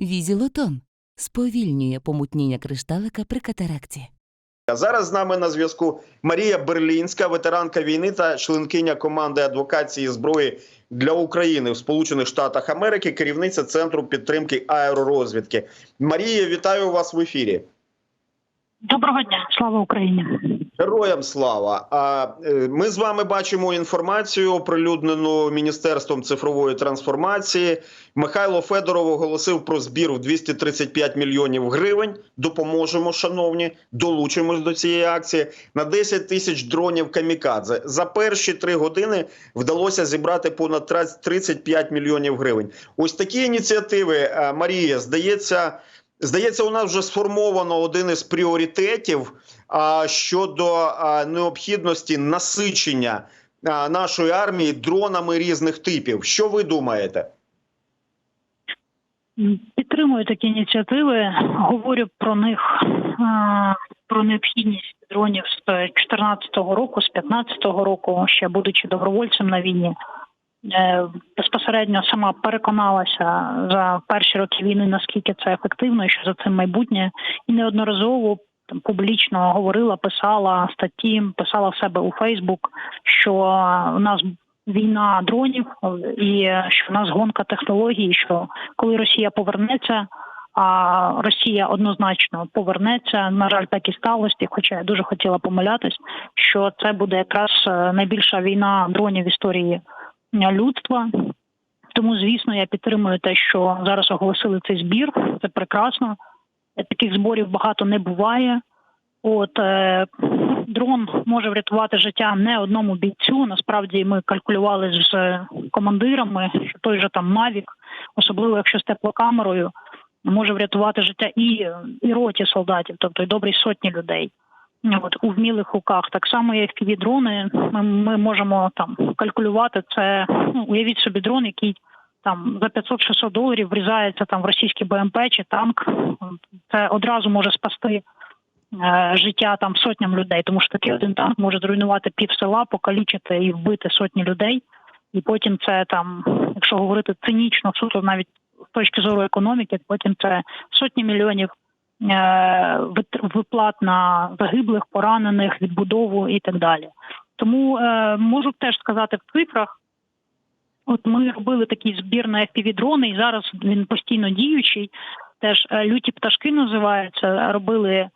Візілотон сповільнює помутніння кришталика при катаракті. А зараз з нами на зв'язку Марія Берлінська, ветеранка війни та членкиня команди адвокації зброї для України в Сполучених Штатах Америки, керівниця центру підтримки аеророзвідки. Марія, вітаю вас в ефірі. Доброго дня, слава Україні. Героям слава! А е, ми з вами бачимо інформацію, оприлюднену міністерством цифрової трансформації. Михайло Федоров оголосив про збір в 235 мільйонів гривень. Допоможемо, шановні, долучимось до цієї акції на 10 тисяч дронів камікадзе. За перші три години вдалося зібрати понад 35 мільйонів гривень. Ось такі ініціативи, е, Марія, здається. Здається, у нас вже сформовано один із пріоритетів а, щодо а, необхідності насичення а, нашої армії дронами різних типів. Що ви думаєте? Підтримую такі ініціативи. Говорю про них е, про необхідність дронів з 2014 року, з 2015 року, ще будучи добровольцем на війні. Е, Безпосередньо сама переконалася за перші роки війни, наскільки це ефективно, і що за цим майбутнє, і неодноразово там публічно говорила, писала статті, писала в себе у Фейсбук, що у нас війна дронів і що в нас гонка технологій, що коли Росія повернеться. А Росія однозначно повернеться. На жаль, так і сталося. Хоча я дуже хотіла помилятись, що це буде якраз е, найбільша війна дронів в історії людства. Тому, звісно, я підтримую те, що зараз оголосили цей збір. Це прекрасно. Е, Таких зборів багато не буває. От е, дрон може врятувати життя не одному бійцю. Насправді ми калькулювали з е, командирами, що той же там Мавік, особливо якщо з теплокамерою, може врятувати життя і, і роті солдатів, тобто й добрі сотні людей. От у вмілих руках так само, як і дрони, ми, ми можемо там калькулювати це. Ну, уявіть собі дрон, який там за 500-600 доларів врізається там в російський БМП чи танк. Це одразу може спасти е, життя там сотням людей, тому що такий один танк може зруйнувати пів села, покалічити і вбити сотні людей. І потім це там, якщо говорити цинічно, суто навіть з точки зору економіки, потім це сотні мільйонів виплат на загиблих, поранених, відбудову і так далі. Тому е, можу теж сказати в цифрах. От ми робили такий збір на FPV-дрони, і зараз він постійно діючий. Теж е, люті пташки називаються. Робили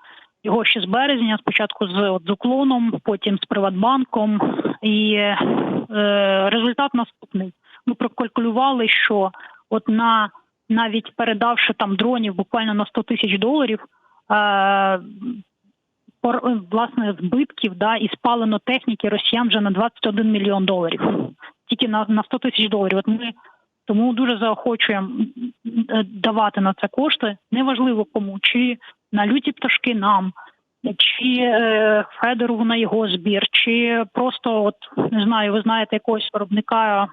його ще з березня, спочатку з, от, з уклоном, потім з Приватбанком. І е, результат наступний. Ми прокалькулювали, що от на навіть передавши там дронів буквально на 100 тисяч доларів, е, власне збитків да, і спалено техніки росіян вже на 21 мільйон доларів. Тільки на, на 100 тисяч доларів. От ми тому дуже заохочуємо е, давати на це кошти. Неважливо кому, чи на люті пташки нам, чи е, Федорову на його збір, чи просто, от не знаю, ви знаєте якогось виробника,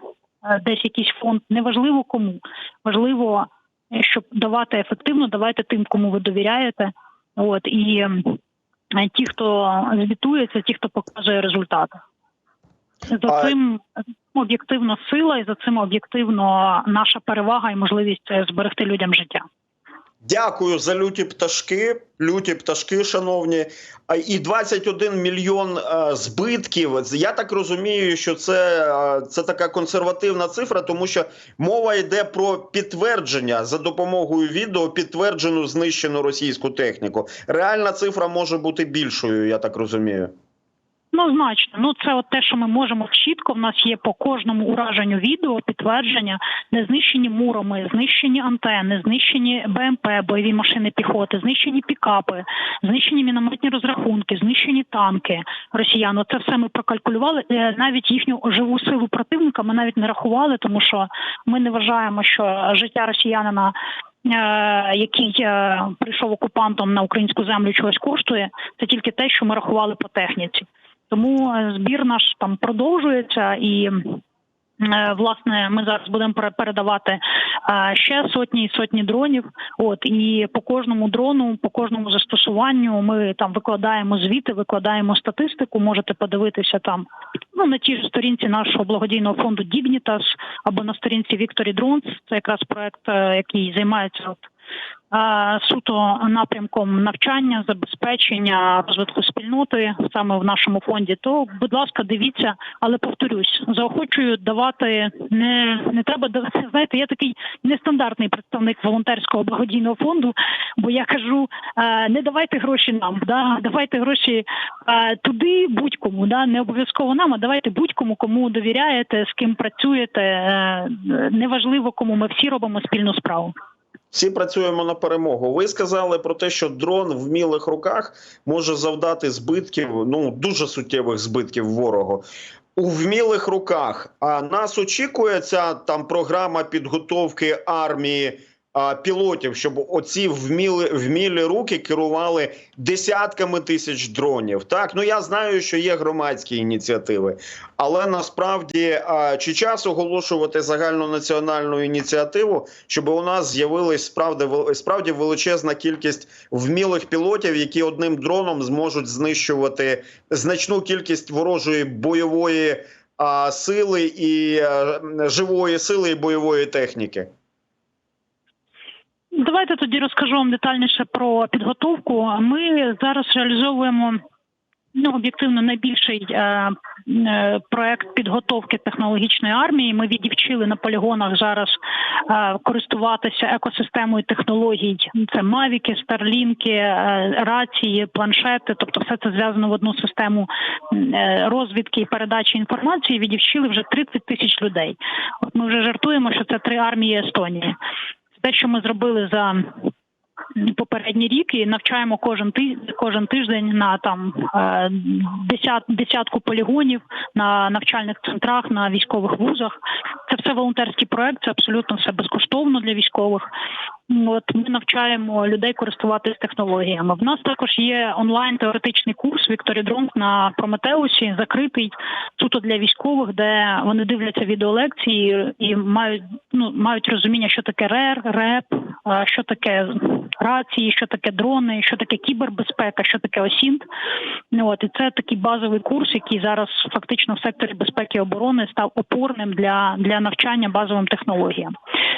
десь якийсь фонд. Неважливо кому. Важливо, е, щоб давати ефективно, давайте тим, кому ви довіряєте. От і е, ті, хто звітується, ті, хто показує результати. За цим об'єктивно сила, і за цим об'єктивно наша перевага і можливість е, зберегти людям життя. Дякую за люті пташки. Люті пташки, шановні. І 21 мільйон е, збитків. Я так розумію, що це, е, це така консервативна цифра, тому що мова йде про підтвердження за допомогою відео, підтверджену знищену російську техніку. Реальна цифра може бути більшою, я так розумію. Ну, значно. Ну, це от те, що ми можемо чітко. В нас є по кожному ураженню відео підтвердження, де знищені муроми, знищені антени, знищені БМП, бойові машини піхоти, знищені пікапи, знищені мінометні розрахунки, знищені танки росіян. Це все ми прокалькулювали. Е, Навіть їхню живу силу противника ми навіть не рахували, тому що ми не вважаємо, що життя росіянина. е, Який е, прийшов окупантом на українську землю чогось коштує, це тільки те, що ми рахували по техніці. Тому е, збір наш там продовжується і. е, Власне, ми зараз будемо пере- передавати е, ще сотні і сотні дронів. От і по кожному дрону, по кожному застосуванню, ми там викладаємо звіти, викладаємо статистику. Можете подивитися там ну на тій ж сторінці нашого благодійного фонду Dignitas або на сторінці Victory Drones. Це якраз проект, який займається от суто напрямком навчання, забезпечення розвитку спільноти саме в нашому фонді, то будь ласка, дивіться, але повторюсь, заохочую давати не, не треба давати. Знаєте, я такий нестандартний представник волонтерського благодійного фонду, бо я кажу, е, не давайте гроші нам, да давайте гроші е, туди будь-кому, да не обов'язково нам, а давайте будь-кому, кому довіряєте, з ким працюєте. Е, неважливо, кому ми всі робимо спільну справу. Всі працюємо на перемогу. Ви сказали про те, що дрон в вмілих руках може завдати збитків, ну дуже суттєвих збитків ворогу. У вмілих руках. А нас очікує ця там програма підготовки армії пілотів, щоб оці вмілі, вмілі руки керували десятками тисяч дронів. Так, ну я знаю, що є громадські ініціативи, але насправді чи час оголошувати загальнонаціональну ініціативу, щоб у нас з'явилась справді справді величезна кількість вмілих пілотів, які одним дроном зможуть знищувати значну кількість ворожої бойової сили і е, живої сили і бойової техніки. Давайте тоді розкажу вам детальніше про підготовку. Ми зараз реалізовуємо ну об'єктивно найбільший е, е, проект підготовки технологічної армії. Ми відівчили на полігонах зараз е, користуватися екосистемою технологій. Це мавіки, старлінки, е, рації, планшети. Тобто, все це зв'язано в одну систему е, розвідки і передачі інформації. Відівчили вже 30 тисяч людей. От ми вже жартуємо, що це три армії Естонії. Те, що ми зробили за попередній рік і навчаємо кожен ти кожен тиждень на там е, десят, десятку полігонів на навчальних центрах, на військових вузах. Це все волонтерський проект, це абсолютно все безкоштовно для військових. От ми навчаємо людей користуватись технологіями. В нас також є онлайн теоретичний курс Вікторі Дронг на Прометеусі, закритий суто для військових, де вони дивляться відеолекції і мають ну мають розуміння, що таке РЕР, РЕП, що таке рації, що таке дрони, що таке кібербезпека, що таке ОСІНТ. Ну, От і це такий базовий курс, який зараз фактично в секторі безпеки і оборони став опорним для, для навчання базовим технологіям.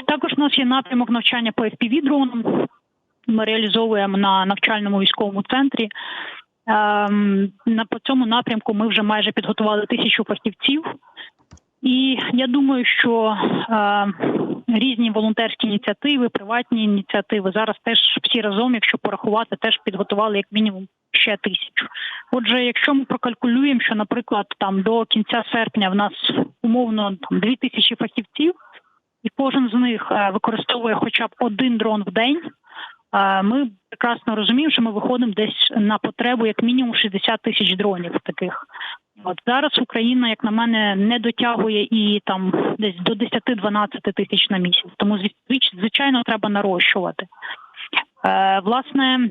Також у нас є напрямок навчання по fpv дронам. Ми реалізовуємо на навчальному військовому центрі. Ем, на по цьому напрямку ми вже майже підготували тисячу фахівців. І я думаю, що е, різні волонтерські ініціативи, приватні ініціативи зараз теж всі разом, якщо порахувати, теж підготували як мінімум ще тисячу. Отже, якщо ми прокалькулюємо, що, наприклад, там до кінця серпня в нас умовно там дві тисячі фахівців, і кожен з них е, використовує хоча б один дрон в день. е, Ми прекрасно розуміємо, що ми виходимо десь на потребу як мінімум 60 тисяч дронів таких. От зараз Україна, як на мене, не дотягує і там десь до 10-12 тисяч на місяць. Тому звичайно треба нарощувати. Е, власне,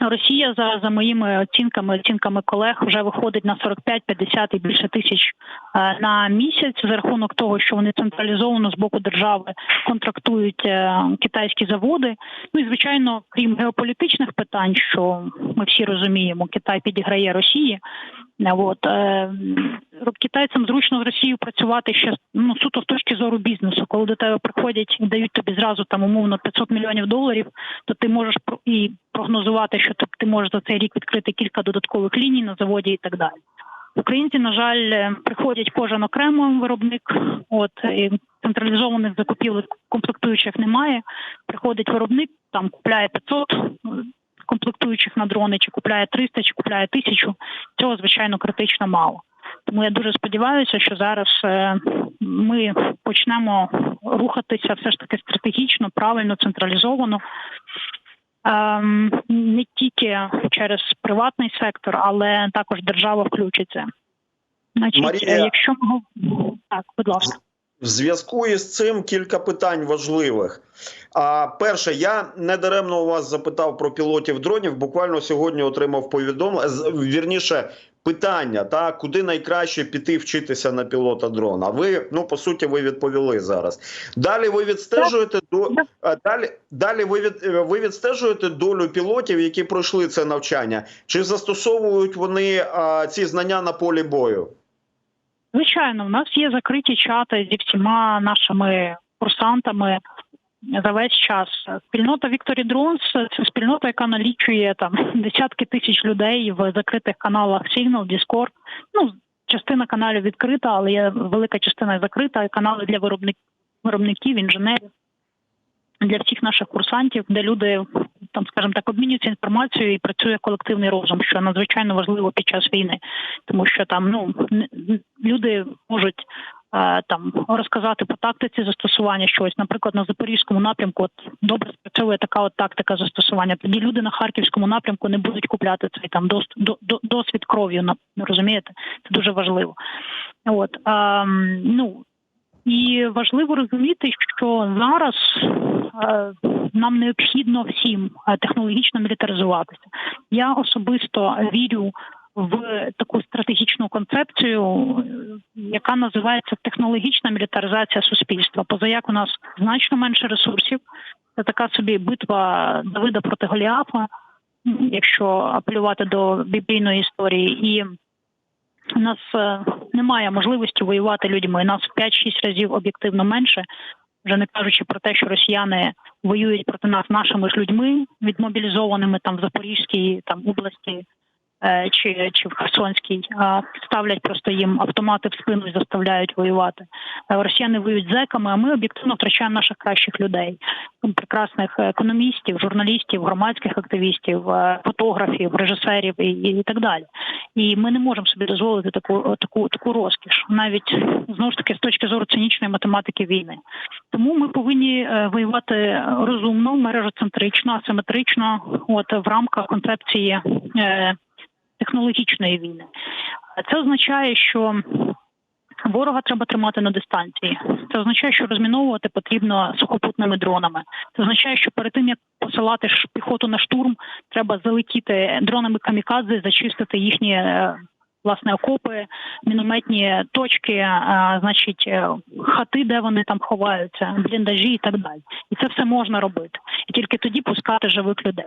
Росія за, за моїми оцінками, оцінками колег, вже виходить на 45-50 і більше тисяч е, на місяць за рахунок того, що вони централізовано з боку держави контрактують е, китайські заводи. Ну і звичайно, крім геополітичних питань, що ми всі розуміємо, Китай підіграє Росії. Е, От китайцям зручно з Росією працювати ще ну суто з точки зору бізнесу. Коли до тебе приходять і дають тобі зразу там умовно 500 мільйонів доларів, то ти можеш і прогнозувати, що ти, ти можеш за цей рік відкрити кілька додаткових ліній на заводі і так далі. Українці, на жаль, е, приходять кожен окремо виробник. От і централізованих закупівель комплектуючих немає. Приходить виробник, там купляє 500 е, комплектуючих на дрони, чи купляє 300, чи купляє 1000. Цього звичайно критично мало. Тому я дуже сподіваюся, що зараз е, ми почнемо рухатися все ж таки стратегічно, правильно, централізовано. Ем, не тільки через приватний сектор, але також держава включиться. Значить, Марія- е, якщо так, будь ласка. В зв'язку із цим кілька питань важливих. А перше, я недаремно у вас запитав про пілотів дронів. Буквально сьогодні отримав повідомлення вірніше питання: та куди найкраще піти вчитися на пілота дрона. Ви ну по суті ви відповіли зараз. Далі ви відстежуєте до далі. Далі ви від е, ви відстежуєте долю пілотів, які пройшли це навчання. Чи застосовують вони а, ці знання на полі бою? Звичайно, в нас є закриті чати зі всіма нашими курсантами. За весь час. Спільнота Victory Drones – це спільнота, яка налічує там десятки тисяч людей в закритих каналах Signal, Discord. Ну, частина каналів відкрита, але є велика частина закрита. Канали для виробник, виробників, інженерів, для всіх наших курсантів, де люди там, скажімо так, обмінюються інформацією і працює колективний розум, що надзвичайно важливо під час війни, тому що там ну люди можуть там розказати по тактиці застосування щось. Наприклад, на запорізькому напрямку от добре спрацьовує така от тактика застосування. Тоді люди на харківському напрямку не будуть купляти цей там дос- до- до- досвід кров'ю. розумієте? Це дуже важливо. От ем, ну і важливо розуміти, що зараз е, нам необхідно всім е, технологічно мілітаризуватися. Я особисто вірю в таку стратегічну концепцію, яка називається технологічна мілітаризація суспільства. Позаяк у нас значно менше ресурсів. Це така собі битва Давида проти Голіафа, якщо апелювати до біблійної історії, і у нас е, немає можливості воювати людьми. Нас в 5-6 разів об'єктивно менше. Вже не кажучи про те, що росіяни воюють проти нас нашими ж людьми, відмобілізованими там в Запорізькій там області чи, чи в Херсонській, ставлять просто їм автомати в спину і заставляють воювати. Е, Росіяни воюють зеками, а ми об'єктивно втрачаємо наших кращих людей, прекрасних економістів, журналістів, громадських активістів, е, фотографів, режисерів і, і так далі. І ми не можемо собі дозволити таку таку таку розкіш, навіть знову ж таки з точки зору цинічної математики війни. Тому ми повинні е, воювати розумно, мережоцентрично, асиметрично, от в рамках концепції е, технологічної війни. Це означає, що ворога треба тримати на дистанції. Це означає, що розміновувати потрібно сухопутними дронами. Це означає, що перед тим як посилати піхоту на штурм, треба залетіти дронами камікадзе, зачистити їхні. Власне, окопи, мінометні точки, значить, е, хати, де вони там ховаються, бліндажі і так далі. І це все можна робити. І тільки тоді пускати живих людей.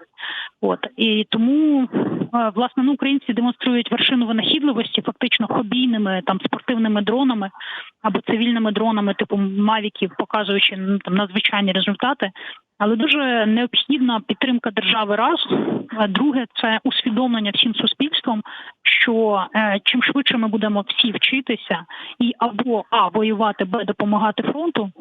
От і тому е, власне ну, українці демонструють вершину винахідливості, фактично хобійними там спортивними дронами або цивільними дронами, типу мавіків, показуючи ну, там надзвичайні результати. Але дуже необхідна підтримка держави раз. Друге, це усвідомлення всім суспільством, що е, чим швидше ми будемо всі вчитися і або а воювати, б допомагати фронту,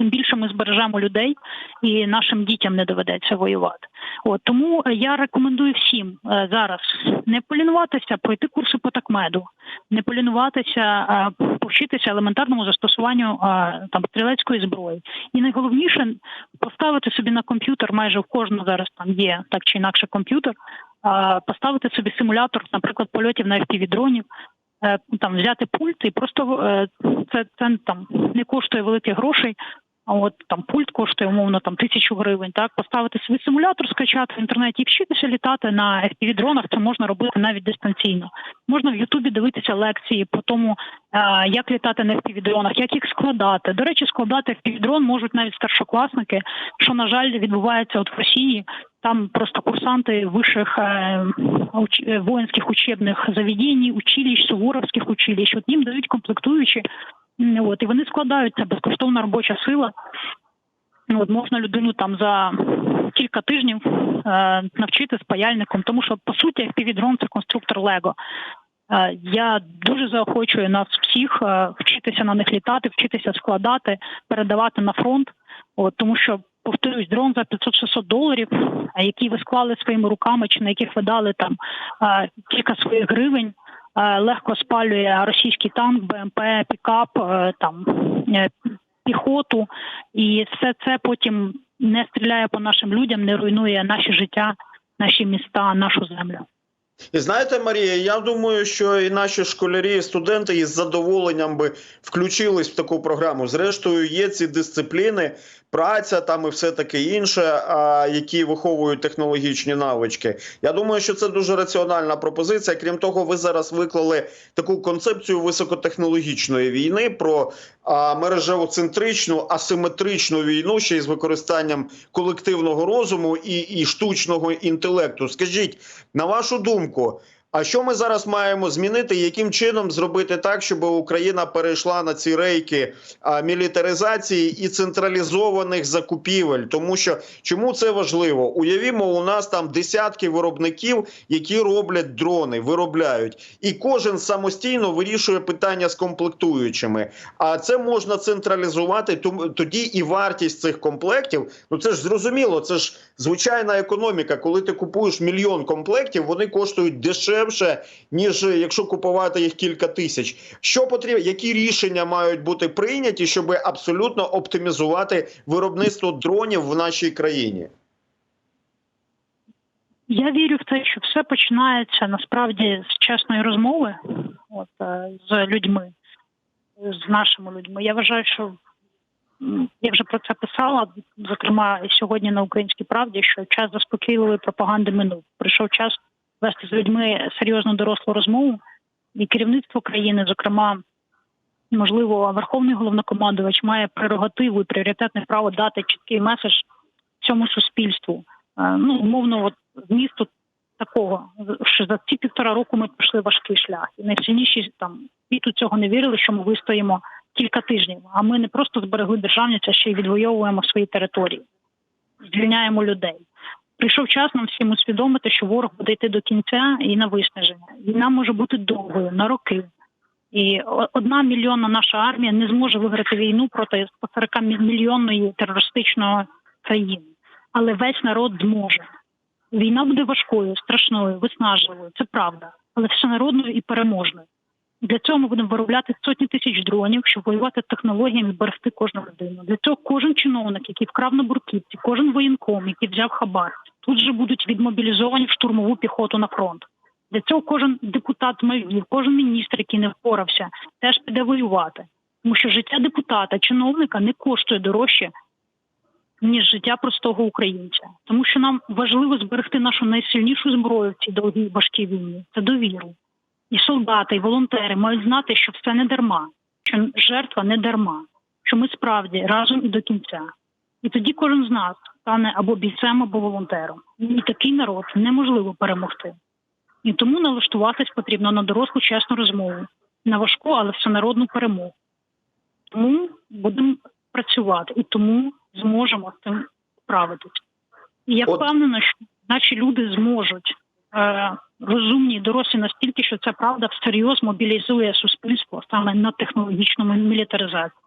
тим більше ми збережемо людей і нашим дітям не доведеться воювати. От тому я рекомендую всім е, зараз не полінуватися, пройти курси по такмеду, не полінуватися, повчитися елементарному застосуванню там стрілецької зброї. І найголовніше поставити собі на комп'ютер, майже в кожного зараз там є так чи інакше комп'ютер, поставити собі симулятор, наприклад, польотів на fpv дронів. е, Там взяти пульт і просто е, це, це там не коштує великих грошей. От там пульт коштує умовно там тисячу гривень. Так поставити свій симулятор, скачати в інтернеті і вчитися літати на fpv дронах Це можна робити навіть дистанційно. Можна в Ютубі дивитися лекції по тому, е, як літати на fpv дронах, як їх складати. До речі, складати fpv дрон можуть навіть старшокласники, що на жаль відбувається от в Росії. Там просто курсанти вищих е, е, воїнських учебних заведень, училищ, суворовських училищ. От їм дають комплектуючі. От і вони складаються безкоштовна робоча сила. Ну, От можна людину там за кілька тижнів е, навчити з паяльником, тому що по суті FPV-дрон – це конструктор Лего. Е, я дуже заохочую нас всіх е, вчитися на них літати, вчитися складати, передавати на фронт. От тому що повторюсь, дрон за 500-600 доларів, е, який ви склали своїми руками, чи на яких ви дали там е, кілька своїх гривень. Е, Легко спалює російський танк, БМП, пікап, е, там е, піхоту, і все це потім не стріляє по нашим людям, не руйнує наші життя, наші міста, нашу землю. І знаєте, Марія, я думаю, що і наші школярі, і студенти із задоволенням би включились в таку програму. Зрештою, є ці дисципліни, праця там і все таке інше, які виховують технологічні навички. Я думаю, що це дуже раціональна пропозиція. Крім того, ви зараз виклали таку концепцію високотехнологічної війни про мережевоцентричну, асиметричну війну, ще й з використанням колективного розуму і, і штучного інтелекту. Скажіть, на вашу думку, comunicou А що ми зараз маємо змінити? Яким чином зробити так, щоб Україна перейшла на ці рейки мілітаризації і централізованих закупівель? Тому що чому це важливо? Уявімо, у нас там десятки виробників, які роблять дрони, виробляють, і кожен самостійно вирішує питання з комплектуючими. А це можна централізувати. тоді і вартість цих комплектів. Ну це ж зрозуміло. Це ж звичайна економіка. Коли ти купуєш мільйон комплектів, вони коштують дешевше, ніж якщо купувати їх кілька тисяч. Що потрібно, які рішення мають бути прийняті, щоб абсолютно оптимізувати виробництво дронів в нашій країні? Я вірю в те, що все починається насправді з чесної розмови, от е, з людьми, з нашими людьми. Я вважаю, що я вже про це писала, зокрема сьогодні на українській правді, що час заспокійливої пропаганди минув. Прийшов час вести з людьми серйозну дорослу розмову, і керівництво країни, зокрема, можливо, верховний головнокомандувач має прерогативу і пріоритетне право дати чіткий меседж цьому суспільству. Е, Ну, умовно, от змісту такого, що за ці півтора року ми пройшли важкий шлях, і найсильніші там світу цього не вірили, що ми вистоїмо кілька тижнів. А ми не просто зберегли державність, а ще й відвоюємо свої території, звільняємо людей. Прийшов час нам всім усвідомити, що ворог буде йти до кінця і на виснаження. Війна може бути довгою на роки. І одна мільйонна наша армія не зможе виграти війну проти 40 мільйонної терористичної країни, але весь народ зможе. Війна буде важкою, страшною, виснажливою. Це правда, але всенародною і переможною. Для цього ми будемо виробляти сотні тисяч дронів, щоб воювати технологіями берегти кожну людину. Для цього кожен чиновник, який вкрав на бурківці, кожен воєнком, який взяв хабар, тут же будуть відмобілізовані в штурмову піхоту на фронт. Для цього кожен депутат мавів, кожен міністр, який не впорався, теж піде воювати. Тому що життя депутата, чиновника не коштує дорожче, ніж життя простого українця. Тому що нам важливо зберегти нашу найсильнішу зброю в цій довгій важкій війні це довіру. І солдати, і волонтери мають знати, що все не дарма, що жертва не дарма, що ми справді разом і до кінця. І тоді кожен з нас стане або бійцем, або волонтером. І такий народ неможливо перемогти. І тому налаштуватись потрібно на дорослу чесну розмову, на важку, але всенародну перемогу. Тому будемо працювати і тому зможемо з цим справитись. І я впевнена, що наші люди зможуть е, розумні дорослі настільки, що ця правда всерйоз мобілізує суспільство саме на технологічну мілітаризацію.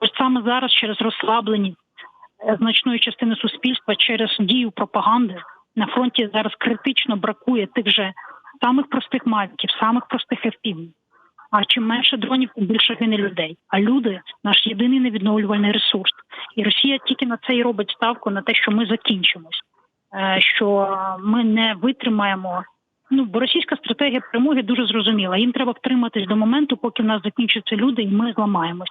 Ось саме зараз через розслабленість е, значної частини суспільства, через дію пропаганди на фронті зараз критично бракує тих же самих простих мавіків, самих простих FPV. А чим менше дронів, тим більше гине людей. А люди наш єдиний невідновлювальний ресурс. І Росія тільки на це і робить ставку на те, що ми закінчимось, е, що ми не витримаємо. Ну бо російська стратегія перемоги дуже зрозуміла. Їм треба втриматись до моменту, поки в нас закінчаться люди, і ми зламаємось.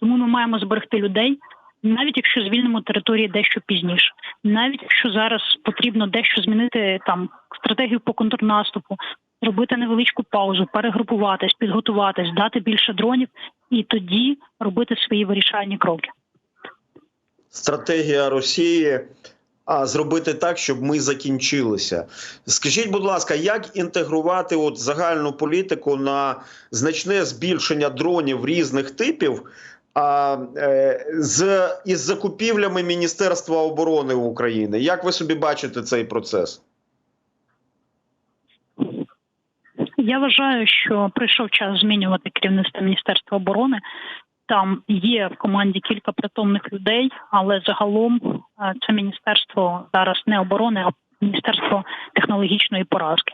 Тому ми маємо зберегти людей, навіть якщо звільнимо території дещо пізніше, навіть якщо зараз потрібно дещо змінити там стратегію по контрнаступу, зробити невеличку паузу, перегрупуватись, підготуватись, дати більше дронів і тоді робити свої вирішальні кроки. Стратегія Росії. А зробити так, щоб ми закінчилися. Скажіть, будь ласка, як інтегрувати от загальну політику на значне збільшення дронів різних типів а, е, з із закупівлями Міністерства оборони України? Як ви собі бачите цей процес? Я вважаю, що прийшов час змінювати керівництво Міністерства оборони. Там є в команді кілька притомних людей, але загалом е, це міністерство зараз не оборони, а міністерство технологічної поразки.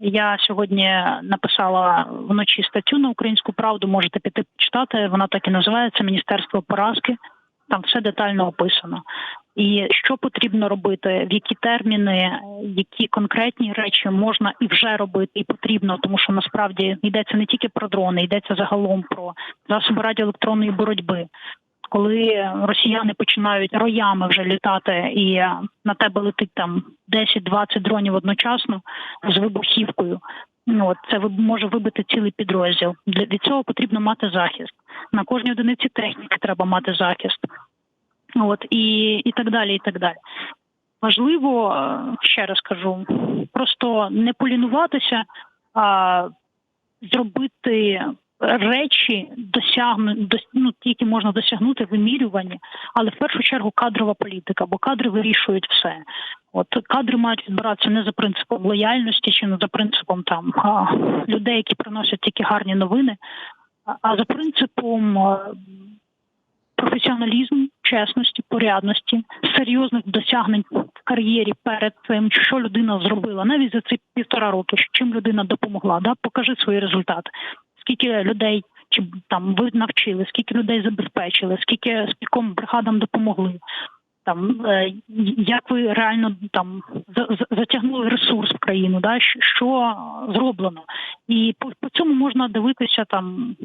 Я сьогодні написала вночі статтю на українську правду. Можете піти почитати. Вона так і називається Міністерство поразки. Там все детально описано. І що потрібно робити, в які терміни, які конкретні речі можна і вже робити, і потрібно, тому що насправді йдеться не тільки про дрони, йдеться загалом про засоби радіоелектронної боротьби. Коли росіяни починають роями вже літати, і на тебе летить там 10-20 дронів одночасно з вибухівкою. Ну от це може вибити цілий підрозділ. Для від цього потрібно мати захист. На кожній одиниці техніки треба мати захист. От і, і так далі, і так далі. важливо, е, ще раз кажу, просто не полінуватися, а зробити речі досягну дос- ну, які можна досягнути вимірювані, але в першу чергу кадрова політика, бо кадри вирішують все. От кадри мають відбиратися не за принципом лояльності чи не за принципом там людей, які приносять тільки гарні новини, а- а за принципом е, професіоналізму, чесності, порядності, серйозних досягнень в кар'єрі перед тим, що людина зробила, навіть за ці півтора роки, чим людина допомогла. Да? Покажи свої результати. Скільки людей чи там ви навчили, скільки людей забезпечили, скільки скільком бригадам допомогли. Там е, як ви реально там за- за- затягнули ресурс в країну, да що- зроблено, і по, по цьому можна дивитися там,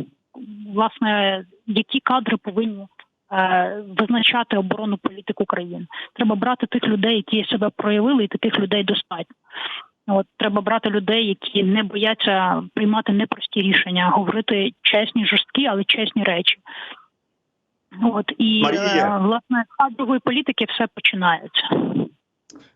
власне, які кадри повинні е, визначати оборонну політику країни. Треба брати тих людей, які себе проявили, і таких людей достатньо. От треба брати людей, які не бояться приймати непрості рішення, говорити чесні, жорсткі, але чесні речі. От і Марія. е, власне з кадрової політики все починається.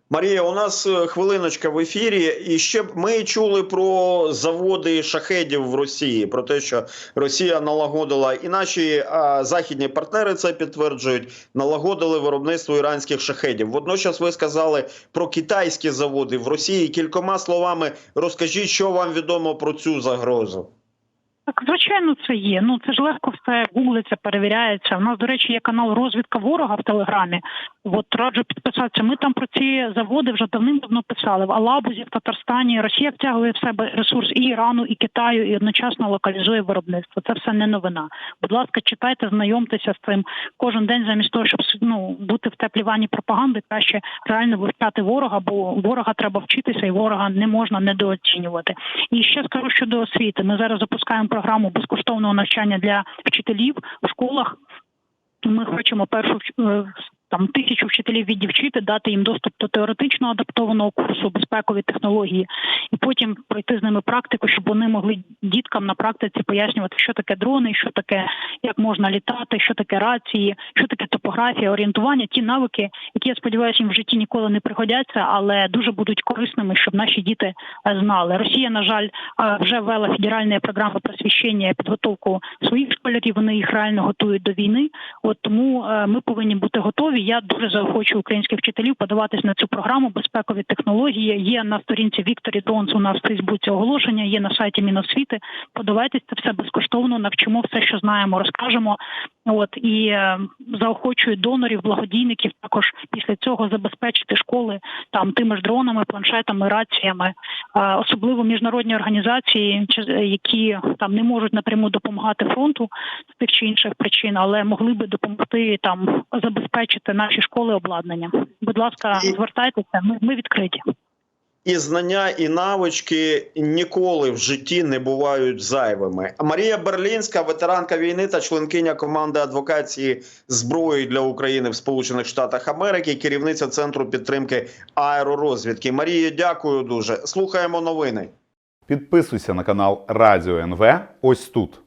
Марія, у нас е, хвилиночка в ефірі, і ще ми чули про заводи шахедів в Росії, про те, що Росія налагодила, і наші а, західні партнери це підтверджують, налагодили виробництво іранських шахедів. Водночас ви сказали про китайські заводи в Росії. Кількома словами розкажіть, що вам відомо про цю загрозу. Так, звичайно, це є. Ну це ж легко все гуглиться, перевіряється. У нас, до речі, є канал розвідка ворога в телеграмі. От раджу підписатися. Ми там про ці заводи вже давним-давно писали в Алабузі, в Татарстані. Росія втягує в себе ресурс і Ірану, і Китаю, і одночасно локалізує виробництво. Це все не новина. Будь ласка, читайте, знайомтеся з цим кожен день, замість того, щоб ну бути в теплій ванні пропаганди, краще реально вивчати ворога, бо ворога треба вчитися, і ворога не можна недооцінювати. І ще скажу щодо освіти. Ми зараз запускаємо програму безкоштовного навчання для вчителів у школах. Ми хочемо першу е, там тисячу вчителів віддівчити, дати їм доступ до теоретично адаптованого курсу безпекові технології, і потім пройти з ними практику, щоб вони могли діткам на практиці пояснювати, що таке дрони, що таке, як можна літати, що таке рації, що таке топографія, орієнтування, ті навики, які я сподіваюся, їм в житті ніколи не пригодяться, але дуже будуть корисними, щоб наші діти е, знали. Росія, на жаль, е, вже ввела федеральні програми просвіщення підготовку своїх школярів. Вони їх реально готують до війни. От тому е, ми повинні бути готові. Я дуже заохочую українських вчителів подаватись на цю програму безпекові технології. Є на сторінці Вікторі Донс у нас в Фейсбуці оголошення. Є на сайті Міносвіти. Подавайтесь це все безкоштовно. Навчимо все, що знаємо, розкажемо. От і е, заохочую донорів, благодійників також після цього забезпечити школи там тими ж дронами, планшетами, раціями, Е, особливо міжнародні організації, які там не можуть напряму допомагати фронту з тих чи інших причин, але могли би допомогти там забезпечити наші школи обладнанням. Будь ласка, звертайтеся. Ми, ми відкриті. І знання, і навички ніколи в житті не бувають зайвими. Марія Берлінська, ветеранка війни та членкиня команди адвокації зброї для України в Сполучених Штатах Америки, керівниця центру підтримки аеророзвідки. Марія, дякую дуже. Слухаємо новини. Підписуйся на канал Радіо НВ ось тут.